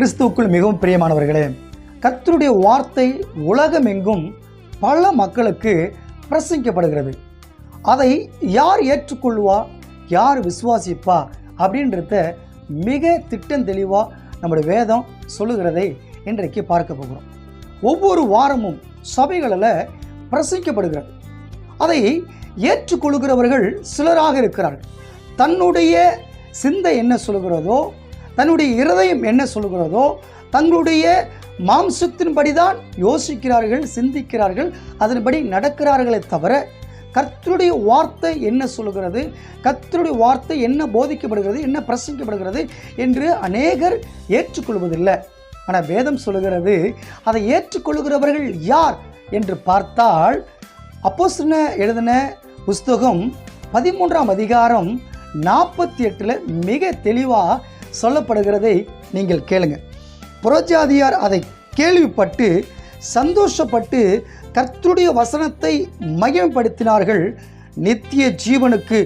கிறிஸ்துவுக்குள் மிகவும் பிரியமானவர்களே கர்த்தருடைய வார்த்தை உலகமெங்கும் பல மக்களுக்கு பிரசங்கிக்கப்படுகிறது. அதை யார் ஏற்றுக்கொள்வா யார் விசுவாசிப்பா? அப்படின்றத மிக திட்டம் தெளிவாக நம்முடைய வேதம் சொல்லுகிறதை இன்றைக்கு பார்க்க போகிறோம். ஒவ்வொரு வாரமும் சபைகளில் பிரசங்கிக்கப்படுகிறது. அதை ஏற்றுக்கொள்கிறவர்கள் சிலராக இருக்கிறார்கள். தன்னுடைய சிந்தை என்ன சொல்கிறதோ தன்னுடைய இருதயம் என்ன சொல்கிறதோ தங்களுடைய மாம்சத்தின்படி தான் யோசிக்கிறார்கள் சிந்திக்கிறார்கள் அதன்படி நடக்கிறார்களே தவிர கர்த்தருடைய வார்த்தை என்ன சொல்கிறது கர்த்தருடைய வார்த்தை என்ன போதிக்கப்படுகிறது என்ன பிரசங்கிக்கப்படுகிறது என்று அநேகர் ஏற்றுக்கொள்வதில்லை. ஆனால் வேதம் சொல்லுகிறது அதை ஏற்றுக்கொள்கிறவர்கள் யார்? என்று பார்த்தால் அப்போஸ்ன எழுதின புஸ்தகம் பதிமூன்றாம் அதிகாரம் நாற்பத்தி எட்டில் மிக தெளிவாக சொல்லப்படுகிறதை நீங்கள் கேளுங்க. புறஜாதியார் அதை கேள்விப்பட்டு சந்தோஷப்பட்டு கர்த்தருடைய வசனத்தை மகிமைப்படுத்தினார்கள். நித்திய ஜீவனுக்கு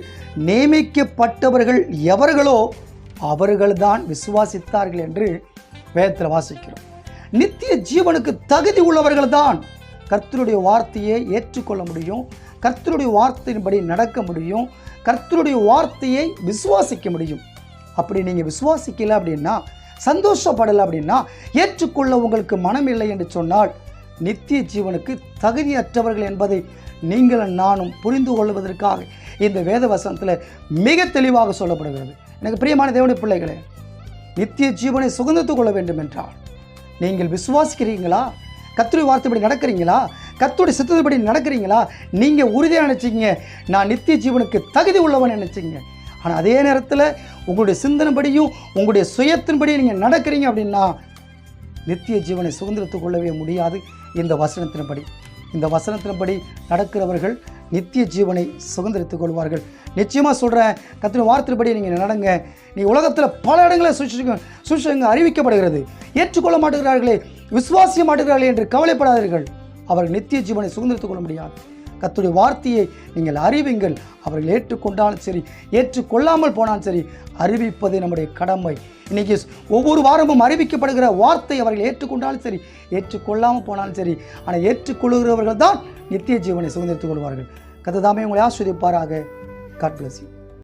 நியமிக்கப்பட்டவர்கள் எவர்களோ அவர்கள்தான் விசுவாசித்தார்கள் என்று வேதத்தில் வாசிக்கிறோம். நித்திய ஜீவனுக்கு தகுதி உள்ளவர்கள் தான் கர்த்தருடைய வார்த்தையை ஏற்றுக்கொள்ள முடியும் கர்த்தருடைய வார்த்தையின்படி நடக்க முடியும் கர்த்தருடைய வார்த்தையை விசுவாசிக்க முடியும். அப்படி நீங்கள் விசுவாசிக்கல அப்படின்னா சந்தோஷப்படலை அப்படின்னா ஏற்றுக்கொள்ள உங்களுக்கு மனம் இல்லை என்று சொன்னால் நித்திய ஜீவனுக்கு தகுதியற்றவர்கள் என்பதை நீங்களும் நானும் புரிந்து கொள்வதற்காக இந்த வேத வசனத்தில் மிக தெளிவாக சொல்லப்படுகிறது. எனக்கு பிரியமான தேவனுடைய பிள்ளைகளே நித்திய ஜீவனை சுகந்தித்துக் கொள்ள வேண்டும் என்றால் நீங்கள் விசுவாசிக்கிறீங்களா? கத்துடைய வார்த்தைப்படி நடக்கிறீங்களா? கத்துடைய சித்தத்தைப்படி நடக்கிறீங்களா? நீங்கள் உறுதியாக நினச்சிங்க நான் நித்திய ஜீவனுக்கு தகுதி உள்ளவன் நினச்சிங்க. ஆனால் அதே நேரத்தில் உங்களுடைய சிந்தனைப்படியும் உங்களுடைய சுயத்தின்படியும் நீங்கள் நடக்கிறீங்க அப்படின்னா நித்திய ஜீவனை சுதந்திரத்துக் கொள்ளவே முடியாது இந்த வசனத்தின்படி. இந்த வசனத்தின்படி நடக்கிறவர்கள் நித்திய ஜீவனை சுதந்திரத்துக் கொள்வார்கள். நிச்சயமாக சொல்கிறேன் கத்தின வார்த்தைப்படி நீங்கள் நடங்க. நீ உலகத்தில் பல இடங்களில் சுவிசேஷங்க சுவிசேஷங்க அறிவிக்கப்படுகிறது. ஏற்றுக்கொள்ள மாட்டுகிறார்களே விசுவாசிய மாட்டுகிறார்களே என்று கவலைப்படாதீர்கள். அவர்கள் நித்திய ஜீவனை சுதந்திரத்துக் கொள்ள முடியாது. கத்துடைய வார்த்தையை நீங்கள் அறிவிங்கள். அவர்கள் ஏற்றுக்கொண்டாலும் சரி ஏற்றுக்கொள்ளாமல் போனாலும் சரி அறிவிப்பது நம்முடைய கடமை. இன்னைக்கு ஒவ்வொரு வாரமும் அறிவிக்கப்படுகிற வார்த்தை அவர்கள் ஏற்றுக்கொண்டாலும் சரி ஏற்றுக்கொள்ளாமல் போனாலும் சரி ஆனால் ஏற்றுக்கொள்கிறவர்கள் தான் நித்திய ஜீவனை சுதந்திரத்துக் கொள்வார்கள். கத்ததாமே உங்களை ஆஸ்வதிப்பாராக காட் bless